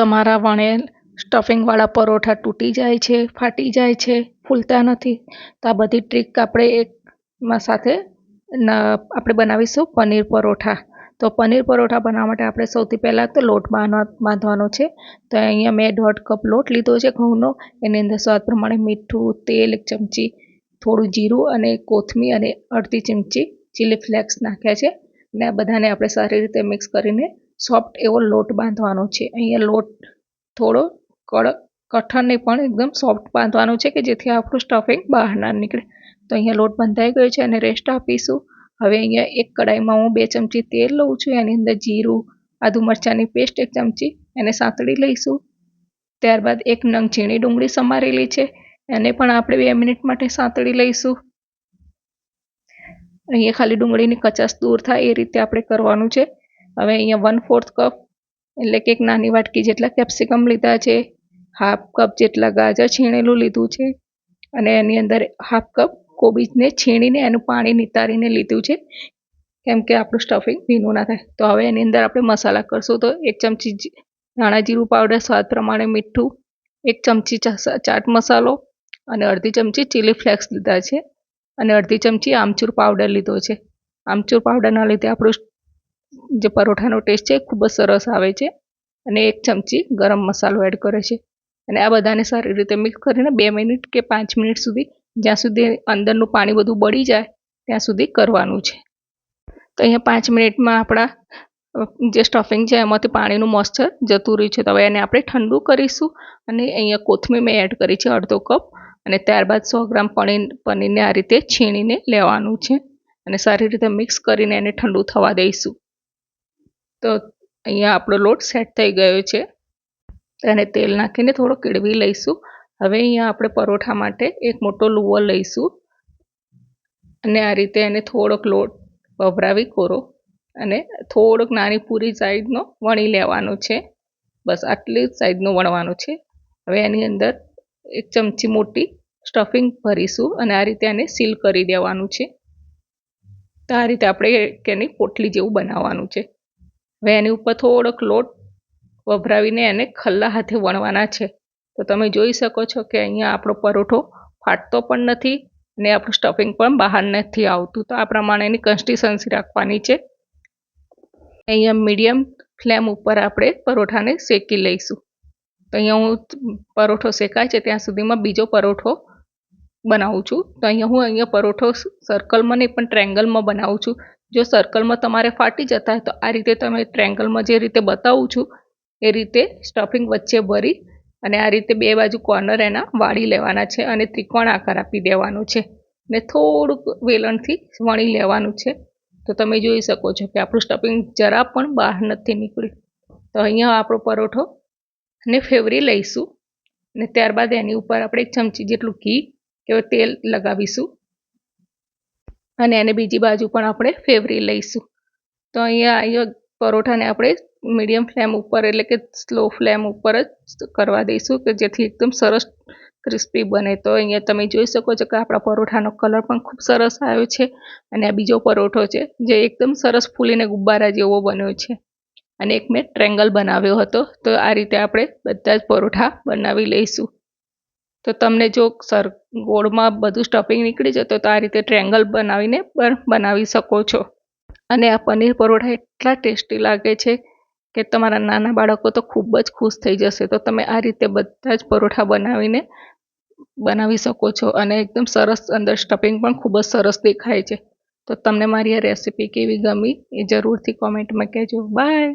તમારા વણેલ સ્ટફિંગવાળા પરોઠા તૂટી જાય છે, ફાટી જાય છે, ફૂલતા નથી. તો આ બધી ટ્રીક આપણે એકમાં સાથે આપણે બનાવીશું પનીર પરોઠા. તો પનીર પરોઠા બનાવવા માટે આપણે સૌથી પહેલાં તો લોટ બાંધવા, બાંધવાનો છે. તો અહીંયા મેં દોઢ કપ લોટ લીધો છે ઘઉંનો. એની અંદર સ્વાદ પ્રમાણે મીઠું, તેલ, એક ચમચી થોડું જીરું અને કોથમીર અને અડધી ચમચી ચીલી ફ્લેક્સ નાખ્યા છે. અને આ બધાને આપણે સારી રીતે મિક્સ કરીને સોફ્ટ એવો લોટ બાંધવાનો છે. અહીંયા લોટ થોડો કડક કઠણને પણ એકદમ સોફ્ટ બાંધવાનો છે કે જેથી આપણું સ્ટફિંગ બહાર ના નીકળે. તો અહીંયા લોટ બંધાઈ ગયો છે અને રેસ્ટ આપીશું. હવે અહીંયા એક કડાઈમાં હું બે ચમચી તેલ લઉં છું, એની અંદર જીરું, આદુ મરચાંની પેસ્ટ એક ચમચી, એને સાંતળી લઈશું. ત્યારબાદ એક નંગ ઝીણી ડુંગળી સમારેલી છે, એને પણ આપણે બે મિનિટ માટે સાંતળી લઈશું. અહીંયા ખાલી ડુંગળીની કચાશ દૂર થાય એ રીતે આપણે કરવાનું છે. હવે અહીંયા વન ફોર્થ કપ એટલે કે એક નાની વાટકી જેટલા કેપ્સિકમ લીધા છે હાફ કપ જેટલા ગાજર છીણેલું લીધું છે, અને એની અંદર હાફ કપ કોબીજને છીણીને એનું પાણી નિતારીને લીધું છે, કેમ કે આપણું સ્ટફિંગ ભીનું ના થાય. તો હવે એની અંદર આપણે મસાલા કરશું, તો એક ચમચી ધાણા જીરું પાવડર સ્વાદ પ્રમાણે મીઠું, એક ચમચી ચાટ મસાલો, અને અડધી ચમચી ચીલી ફ્લેક્સ લીધા છે, અને અડધી ચમચી આમચૂર પાવડર લીધો છે. આમચૂર પાવડરના લીધે આપણું જે પરોઠાનો ટેસ્ટ છે ખૂબ જ સરસ આવે છે અને એક ચમચી ગરમ મસાલો એડ કરે છે. અને આ બધાને સારી રીતે મિક્સ કરીને બે મિનિટ કે પાંચ મિનિટ સુધી જ્યાં સુધી અંદરનું પાણી બધું બળી જાય ત્યાં સુધી કરવાનું છે. તો અહીંયા પાંચ મિનિટમાં આપણા જે સ્ટફિંગ છે એમાંથી પાણીનું મોઇસ્ચર જતું રહ્યું છે. તો હવે એને આપણે ઠંડુ કરીશું અને અહીંયા કોથમીર મેં એડ કરી છે અડધો કપ અને ત્યારબાદ સો ગ્રામ પનીર, પનીરને આ રીતે છીણીને લેવાનું છે. અને સારી રીતે મિક્સ કરીને એને ઠંડુ થવા દઈશું. તો અહીંયા આપણો લોટ સેટ થઈ ગયો છે. અને તેલ નાખીને થોડો કેળવી લઈશું. હવે અહીંયા આપણે પરોઠા માટે એક મોટો લુવો લઈશું. અને આ રીતે એને થોડોક લોટ વભરાવી કોરો અને થોડોક નાની પૂરી સાઈઝનો વણી લેવાનો છે. બસ આટલી સાઈઝનો વણવાનો છે. હવે એની અંદર એક ચમચી મોટી સ્ટફિંગ ભરીશું અને આ રીતે એને સીલ કરી દેવાનું છે. તો આ રીતે આપણે એની પોટલી જેવું બનાવવાનું છે. હવે એની ઉપર થોડોક લોટ વભરાવીને એને ખલ્લા હાથે વણવાના છે. તો તમે જોઈ શકો છો કે અહીંયા આપણો પરોઠો ફાટતો પણ નથી અને આપણું સ્ટફિંગ પણ બહાર નથી આવતું. તો આ પ્રમાણે એની કન્સિસ્ટન્સી રાખવાની છે. અહીંયા મીડિયમ ફ્લેમ ઉપર આપણે પરોઠાને શેકી લઈશું. તો અહીંયા હું પરોઠો શેકાય છે, ત્યાં સુધીમાં બીજો પરોઠો બનાવું છું. તો અહીંયા હું અહીંયા પરોઠો સર્કલમાં નહીં, પણ ટ્રેંગલમાં બનાવું છું. જો સર્કલમાં તમારે ફાટી જતા હોય તો આ રીતે તમે ટ્રેંગલમાં જે રીતે બતાવું છું, એ રીતે સ્ટફિંગ વચ્ચે ભરી અને આ રીતે બે બાજુ કોર્નર એના વાળી લેવાના છે અને ત્રિકોણ આકાર આપી દેવાનો છે. ને થોડુંક વેલણથી વણી લેવાનું છે. તો તમે જોઈ શકો છો કે આપણું સ્ટફિંગ જરા પણ બહાર નથી નીકળ્યું. તો અહીંયા આપણો પરોઠો ને ફેવરી લઈશું. અને ત્યારબાદ એની ઉપર આપણે એક ચમચી જેટલું ઘી કે તેલ લગાવીશું. અને એને બીજી બાજુ પણ આપણે ફેવરી લઈશું. તો અહીંયા અહીંયા પરોઠાને આપણે મીડિયમ ફ્લેમ ઉપર એટલે કે સ્લો ફ્લેમ ઉપર જ કરવા દઈશું કે જેથી એકદમ સરસ ક્રિસ્પી બને. તો અહીંયા તમે જોઈ શકો છો કે આપણા પરોઠાનો કલર પણ ખૂબ સરસ આવ્યો છે અને આ બીજો પરોઠો છે જે એકદમ સરસ ફૂલીને ગુબ્બારા જેવો બન્યો છે. અને એક મેં ટ્રેંગલ બનાવ્યો હતો. તો આ રીતે આપણે બધા જ પરોઠા બનાવી લઈશું. તો તમને જો સર, ગોળમાં બધું સ્ટફિંગ નીકળી જતો તો આ રીતે ટ્રેંગલ બનાવીને પણ બનાવી શકો છો. અને આ પનીર પરોઠા એટલા ટેસ્ટી લાગે છે કે તમારા નાના બાળકો તો ખૂબ જ ખુશ થઈ જશે. તો તમે આ રીતે બધા જ પરોઠા બનાવીને બનાવી શકો છો અને એકદમ સરસ અંદર સ્ટફિંગ પણ ખૂબ જ સરસ દેખાય છે. તો તમને મારી આ રેસીપી કેવી ગમી એ જરૂરથી કોમેન્ટમાં કહેજો. બાય